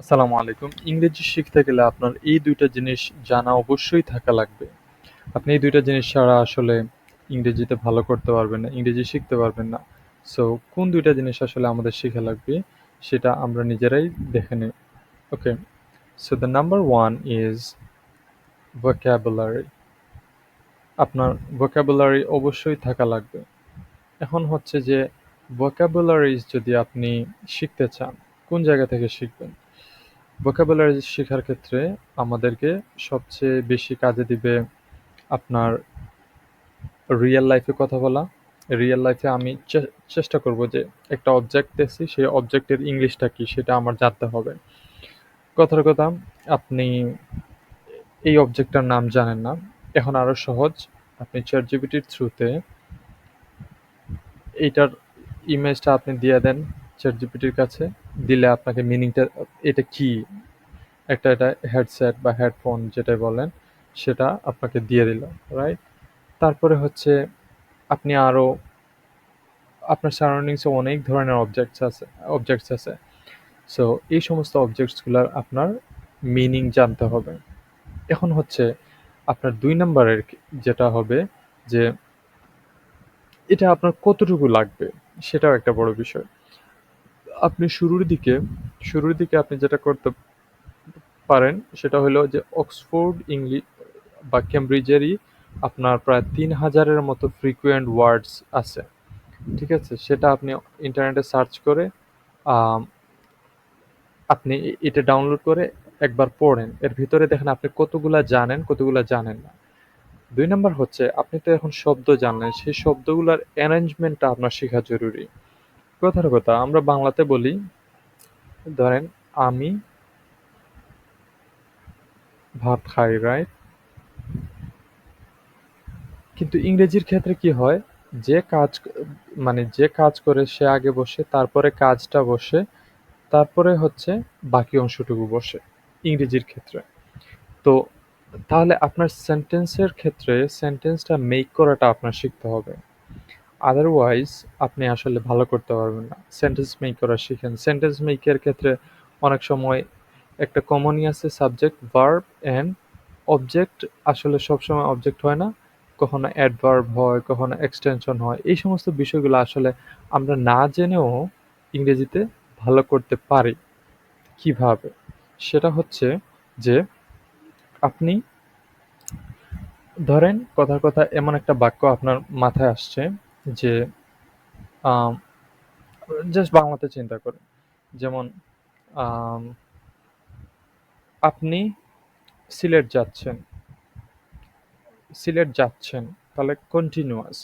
আসসালামু আলাইকুম। ইংরেজি শিখতে গেলে আপনার এই দুইটা জিনিস জানা অবশ্যই থাকা লাগবে। আপনি এই দুইটা জিনিস ছাড়া আসলে ইংরেজিতে ভালো করতে পারবেন না। ইংরেজি শিখতে পারবেন না। সো কোন দুইটা জিনিস আসলে আমাদের শিখা লাগবে সেটা আমরা নিজেরাই দেখে নিই okay. So the number one is vocabulary আপনার vocabulary অবশ্যই থাকা লাগবে। এখন হচ্ছে যে vocabularies যদি আপনি শিখতে চান, কোন জায়গা থেকে শিখবেন? Vocabulary শেখার ক্ষেত্রে আমাদেরকে সবচেয়ে বেশি কাজে দিবে আপনার রিয়েল লাইফে কথা বলা। রিয়েল লাইফে আমি চেষ্টা করব যে একটা অবজেক্ট দেখছি, সেই অবজেক্টের ইংলিশটা কি সেটা আমার জানতে হবে। কথার কথা আপনি এই অবজেক্টটার নাম জানেন না। এখন আরও সহজ আপনি ChatGPT র থ্রুতে এইটার ইমেজটা আপনি দিয়ে দেন ChatGPT র কাছে। দিলে আপনাকে মিনিংটা এটা কি? একটা এটা হেডসেট বা হেডফোন যেটাই বলেন, সেটা আপনাকে দিয়ে দিল। রাইট? তারপরে হচ্ছে আপনি আরও আপনার সারাউন্ডিংসে অনেক ধরনের অবজেক্টস আছে অবজেক্টস আছে। সো এই সমস্ত অবজেক্টসগুলার আপনার মিনিং জানতে হবে। এখন হচ্ছে আপনার দুই নাম্বারের যেটা হবে যে এটা আপনার কতটুকু লাগবে, সেটাও একটা বড় বিষয়। আপনি শুরুর দিকে শুরুর দিকে আপনি যেটা করতে পারেন সেটা হলো যে অক্সফোর্ড ইংলিশ বা কেমব্রিজেরই আপনার প্রায় তিন হাজারের মতো ফ্রিকুয়েন্ট ওয়ার্ডস আছে। ঠিক আছে? সেটা আপনি ইন্টারনেটে সার্চ করে আপনি এটা ডাউনলোড করে একবার পড়েন। এর ভিতরে দেখেন আপনি কতগুলা জানেন, কতগুলা জানেন না। দুই নম্বর হচ্ছে আপনি তো এখন শব্দ জানলেন, সেই শব্দগুলার অ্যারেঞ্জমেন্টটা আপনার শেখা জরুরি। কথার কথা আমরা বাংলাতে বলি ধরেন আমি ভাত খাই, রাইট? কিন্তু ইংরেজির ক্ষেত্রে কি হয়? যে কাজ মানে যে কাজ করে সে আগে বসে, তারপরে কাজটা বসে, তারপরে হচ্ছে বাকি অংশটুকু বসে ইংরেজির ক্ষেত্রে। তো তাহলে আপনার সেন্টেন্সের ক্ষেত্রে সেন্টেন্সটা মেক করাটা আপনার শিখতে হবে। আদারওয়াইজ আপনি আসলে ভালো করতে পারবেন না। সেন্টেন্স মেক করা শিখেন। সেন্টেন্স মেকের ক্ষেত্রে অনেক সময় একটা কমনই আছে সাবজেক্ট, ভার্ব অ্যান্ড অবজেক্ট আসলে সবসময় অবজেক্ট হয় না। কখনো অ্যাডভার্ব হয়, কখনো এক্সটেনশন হয়। এই সমস্ত বিষয়গুলো আসলে আমরা না জেনেও ইংরেজিতে ভালো করতে পারি। কীভাবে? সেটা হচ্ছে যে আপনি ধরেন কথার কথা এমন একটা বাক্য আপনার মাথায় আসছে যে জাস্ট বাংলাতে চিন্তা করেন। যেমন আপনি সিলেট যাচ্ছেন। সিলেট যাচ্ছেন। তাহলে কন্টিনিউয়াস।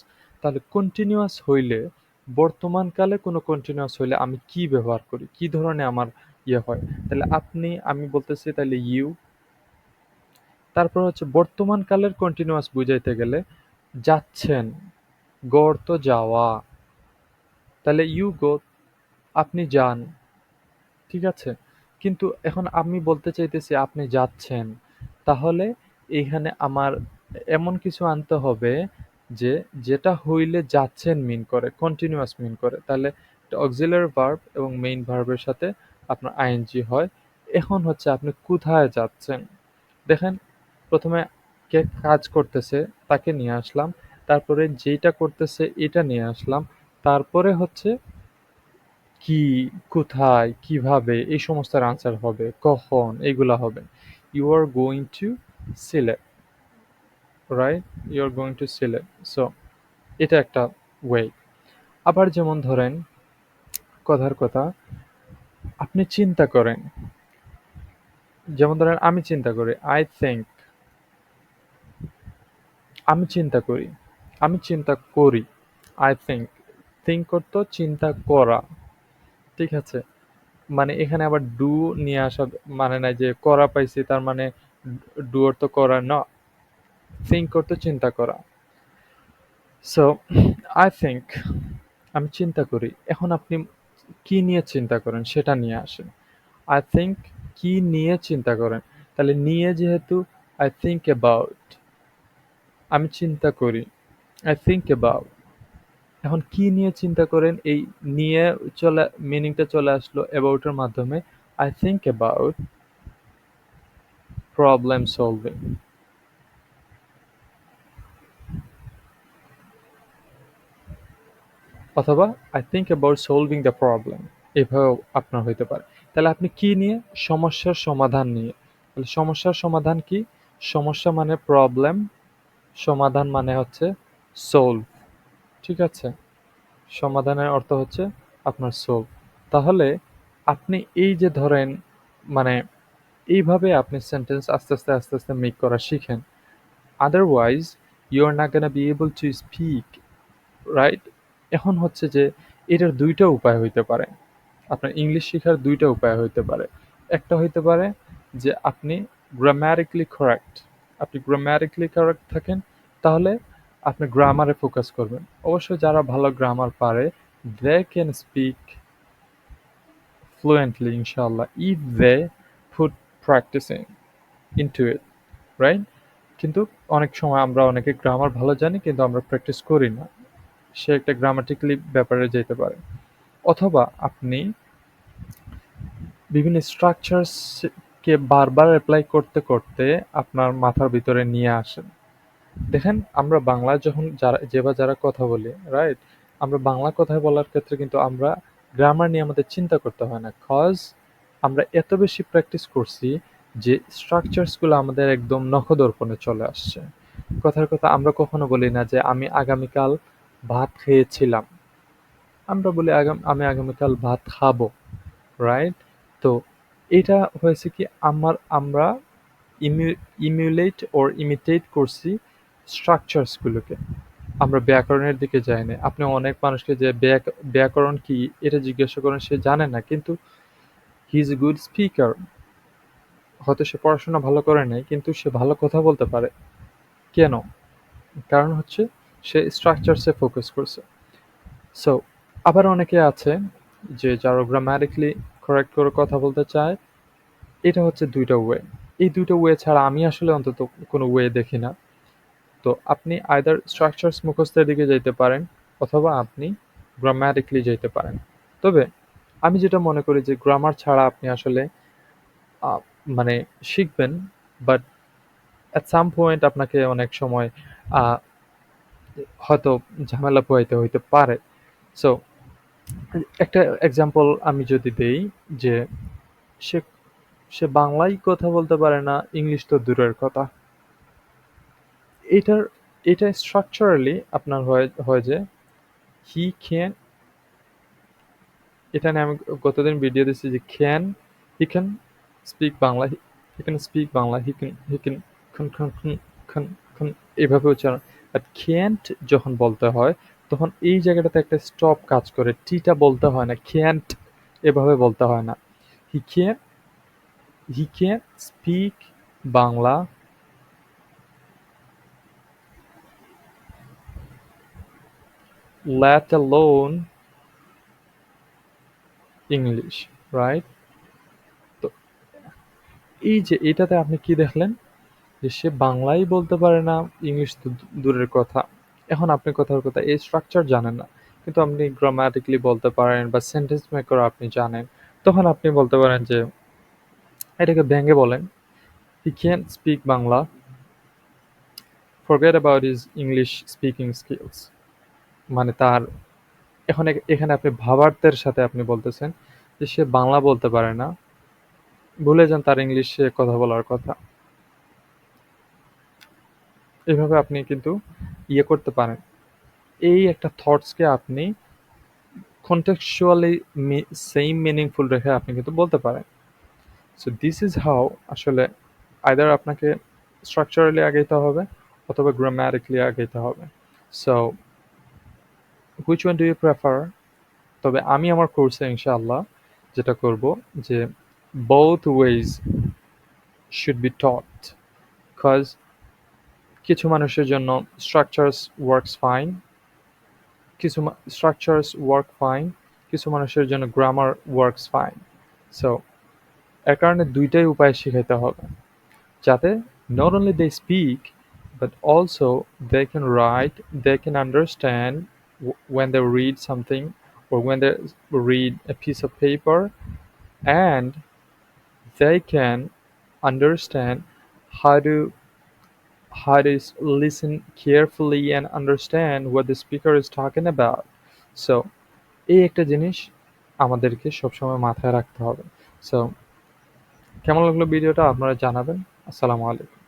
তাহলে কন্টিনিউয়াস হইলে বর্তমানকালে কোনো কন্টিনিউয়াস হইলে আমি কি ব্যবহার করি? কি ধরনের আমার ইয়ে হয়? তাহলে আপনি, আমি বলতেছি তাহলে ইউ তারপর হচ্ছে বর্তমানকালের কন্টিনিউয়াস বুঝাইতে গেলে, যাচ্ছেন। গো অর্থ যাওয়া। তাহলে ইউ গো আপনি যান। ঠিক আছে? কিন্তু এখন আমি বলতে চাইতেছি আপনি যাচ্ছেন। তাহলে এইখানে আমার এমন কিছু আনতে হবে যে যেটা হইলে যাচ্ছেন মিন করে, কন্টিনিউয়াস মিন করে। তাহলে অক্সিলিয়ারি ভার্ব এবং মেইন ভার্বের সাথে আপনার আইএনজি হয়। এখন হচ্ছে আপনি কোথায় যাচ্ছেন? দেখেন প্রথমে কে কাজ করতেছে তাকে নিয়ে আসলাম। তারপরে যেইটা করতেছে এটা নিয়ে আসলাম। তারপরে হচ্ছে কি, কোথায়, কীভাবে এই সমস্তের আনসার হবে, কখন এগুলা হবে। You are going to Sylhet. Right? You are going to Sylhet. So এটা একটা ওয়ে। আবার যেমন ধরেন কথার কথা আপনি চিন্তা করেন। যেমন ধরেন আমি চিন্তা করি I think আমি চিন্তা করি। আমি চিন্তা করি। I থিঙ্ক think অর্থ চিন্তা করা। ঠিক আছে? মানে এখানে আবার ডু নিয়ে আসা মানে নাই যে করা পাইছি, তার মানে ডু অর্থ করা না। think অর্থ চিন্তা করা। সো আই think, আমি চিন্তা করি। এখন আপনি কি নিয়ে চিন্তা করেন সেটা নিয়ে আসেন। আই থিঙ্ক কি নিয়ে চিন্তা করেন। তাহলে নিয়ে যেহেতু আই থিঙ্ক অ্যাবাউট আমি চিন্তা করি। I think about, এখন কি নিয়ে চিন্তা করেন? এই নিয়ে চলে মিনিংটা চলে আসলো এর মাধ্যমে। I think about problem solving অথবা I think about solving the problem এভাবেও আপনার হইতে পারে। তাহলে আপনি কি নিয়ে? সমস্যার সমাধান নিয়ে। তাহলে সমস্যার সমাধান কি? সমস্যা মানে প্রবলেম সমাধান মানে হচ্ছে সলভ ঠিক আছে। সমাধানের অর্থ হচ্ছে আপনার সোল তাহলে আপনি এই যে ধরেন মানে এইভাবে আপনি সেন্টেন্স আস্তে আস্তে আস্তে আস্তে মেক করা শিখেন। আদারওয়াইজ ইউ আর না can be able to speak right এখন হচ্ছে যে এটার দুইটা উপায় হইতে পারে। আপনার ইংলিশ শেখার দুইটা উপায় হইতে পারে। একটা হইতে পারে যে আপনি গ্রামারিক্যালি কারেক্ট আপনি গ্রামারিক্যালি কারেক্ট থাকেন, তাহলে আপনি গ্রামারে ফোকাস করবেন। অবশ্যই যারা ভালো গ্রামার পারে they can speak fluently inshallah if they put practicing into it right কিন্তু অনেক সময় আমরা অনেকে গ্রামার ভালো জানি, কিন্তু আমরা প্র্যাকটিস করি না। সে একটা গ্রামাটিক্যালি ব্যাপারে যেতে পারে। অথবা আপনি বিভিন্ন স্ট্রাকচারসকে বারবার অ্যাপ্লাই করতে করতে আপনার মাথার ভিতরে নিয়ে আসেন। দেখেন, আমরা বাংলা যখন যারা, যে বা যারা কথা বলি রাইট আমরা বাংলা কথা বলার ক্ষেত্রে কিন্তু আমরা গ্রামার নিয়ে আমাদের চিন্তা করতে হয় না কজ আমরা এত বেশি প্র্যাকটিস করছি যে স্ট্রাকচারসগুলো আমাদের একদম নখদর্পণে চলে আসছে। কথার কথা আমরা কখনো বলি না যে আমি আগামীকাল ভাত খেয়েছিলাম। আমরা বলি আগাম, আমি আগামীকাল ভাত খাব রাইট তো এটা হয়েছে কি, আমার, আমরা ইমিউলেট ওর ইমিটেট করছি স্ট্রাকচারসগুলোকে আমরা ব্যাকরণের দিকে যাই না। আপনি অনেক মানুষকে যে ব্যাকরণ কি এটা জিজ্ঞাসা করেন, সে জানে না। কিন্তু হি ইজ গুড স্পিকার হয়তো সে পড়াশোনা ভালো করে নাই, কিন্তু সে ভালো কথা বলতে পারে। কেন? কারণ হচ্ছে সে স্ট্রাকচারসে ফোকাস করছে। সো আবার অনেকে আছে যে যারা গ্রামাটিক্যালি কারেক্ট করে কথা বলতে চায়, এটা হচ্ছে দুইটা ওয়ে এই দুইটা ওয়ে ছাড়া আমি আসলে অন্তত কোনো ওয়ে দেখি না। তো আপনি আইদার স্ট্রাকচারস মুখস্থের দিকে যেতে পারেন অথবা আপনি গ্রামাটিক্যালি যেতে পারেন। তবে আমি যেটা মনে করি যে গ্রামার ছাড়া আপনি আসলে মানে শিখবেন বাট অ্যাট সাম পয়েন্ট আপনাকে অনেক সময় হয়তো ঝামেলা পোহাইতে হইতে পারে। সো একটা এক্সাম্পল আমি যদি দেই যে সে সে বাংলায় কথা বলতে পারে না, ইংলিশ তো দূরের কথা। এটার, এটা স্ট্রাকচারালি আপনার হয় হয় যে হি ক্যান এটা নিয়ে আমি গতদিন ভিডিও দিচ্ছি যে can he can speak Bangla he can speak Bangla he can he can খন খন খন খন এভাবে উচ্চারণ। আর ক্যান্ট যখন বলতে হয়, তখন এই জায়গাটাতে একটা স্টপ কাজ করে টিটা বলতে হয় না ক্যান্ট এভাবে বলতে হয় না। He can he can speak Bangla let alone English right তো এই যে এটাতে আপনি কি দেখলেন? যে সে বাংলাই বলতে পারে না ইংলিশ তো দূরের কথা। এখন আপনি কথার কথা এই স্ট্রাকচার জানেন না। কিন্তু আপনি গ্রামাটিক্যালি বলতে পারেন বা সেন্টেন্স মেকার আপনি জানেন। তখন আপনি বলতে পারেন যে, এটাকে ভেঙে বলেন। He can speak Bangla. Forget about is English speaking skills মানে তার এখন, এখানে আপনি ভাবার্থের সাথে আপনি বলতেছেন যে সে বাংলা বলতে পারে না। ভুলে যান তার ইংলিশে কথা বলার কথা। এভাবে আপনি কিন্তু ইয়ে করতে পারেন। এই একটা থটসকে আপনি কন্টেক্সুয়ালি সেম মিনিংফুল রেখে আপনি কিন্তু বলতে পারেন। সো দিস ইজ হাউ আসলে আইদার আপনাকে স্ট্রাকচারালি আগাইতে হবে অথবা গ্রামাটিক্যালি আগাইতে হবে। So which one do you prefer তবে আমি আমার কোর্সে ইনশাআল্লাহ যেটা করব যে both ways should be taught because কিছু মানুষের জন্য স্ট্রাকচারস ওয়ার্কস ফাইন কিছু স্ট্রাকচারস ওয়ার্ক ফাইন কিছু মানুষের জন্য গ্রামার ওয়ার্কস ফাইন সো এর কারণে দুইটাই উপায় শিখাইতে হবে। যাতে not only they speak but also they can write, they can understand when they read something or when they read a piece of paper and they can understand how to how to s- listen carefully and understand what the speaker is talking about. So এই একটা জিনিস আমাদেরকে সবসময় মাথায় রাখতে হবে so কেমন লাগলো ভিডিওটা আপনারা জানাবেন আসসালামু আলাইকুম